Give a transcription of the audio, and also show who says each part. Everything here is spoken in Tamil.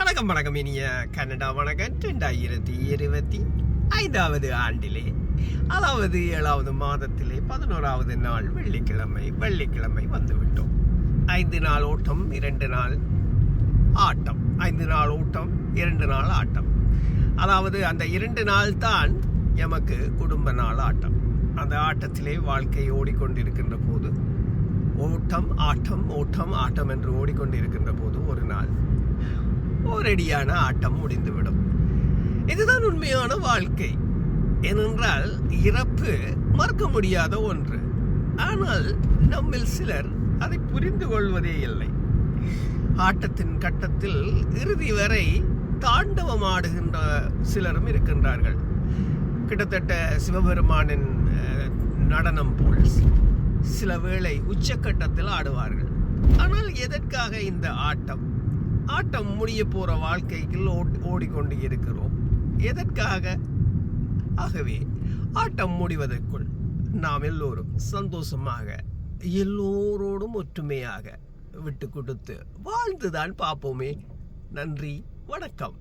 Speaker 1: வணக்கம் வணக்கம். இனிய கனடா வணக்கம். ரெண்டாயிரத்தி இருபத்தி ஐந்தாவது ஆண்டிலே அதாவது ஏழாவது மாதத்திலே பதினோராவது நாள் வெள்ளிக்கிழமை வெள்ளிக்கிழமை வந்துவிட்டோம். ஐந்து நாள் ஓட்டம் இரண்டு நாள் ஆட்டம். ஐந்து நாள் ஓட்டம் இரண்டு நாள் ஆட்டம். அதாவது அந்த இரண்டு நாள் தான் எமக்கு குடும்ப நாள் ஆட்டம். அந்த ஆட்டத்திலே வாழ்க்கை ஓடிக்கொண்டிருக்கின்ற போது ஓட்டம் ஆட்டம் ஓட்டம் ஆட்டம் என்று ஓடிக்கொண்டிருக்கின்ற போது ஒரு நாள். ஓரடியான ஆட்டம் முடிந்துவிடும். இதுதான் உண்மையான வாழ்க்கை. ஏனென்றால் இறப்பு மறக்க முடியாத ஒன்று. ஆனால் நம்மில் சிலர் அதை புரிந்து கொள்வதே இல்லை. ஆட்டத்தின் கட்டத்தில் இறுதி வரை தாண்டவம் ஆடுகின்ற சிலரும் இருக்கின்றார்கள். கிட்டத்தட்ட சிவபெருமானின் நடனம் போல் சில வேளை உச்சக்கட்டத்தில் ஆடுவார்கள். ஆனால் எதற்காக இந்த ஆட்டம்? ஆட்டம் முடிய போகிற வாழ்க்கைக்கு ஓட்- ஓடிக்கொண்டு இருக்கிறோம். எதற்காக? ஆகவே ஆட்டம் முடிவதற்குள் நாம் எல்லோரும் சந்தோஷமாக எல்லோரோடும் ஒற்றுமையாக விட்டு கொடுத்து வாழ்ந்துதான் பார்ப்போமே. நன்றி வணக்கம்.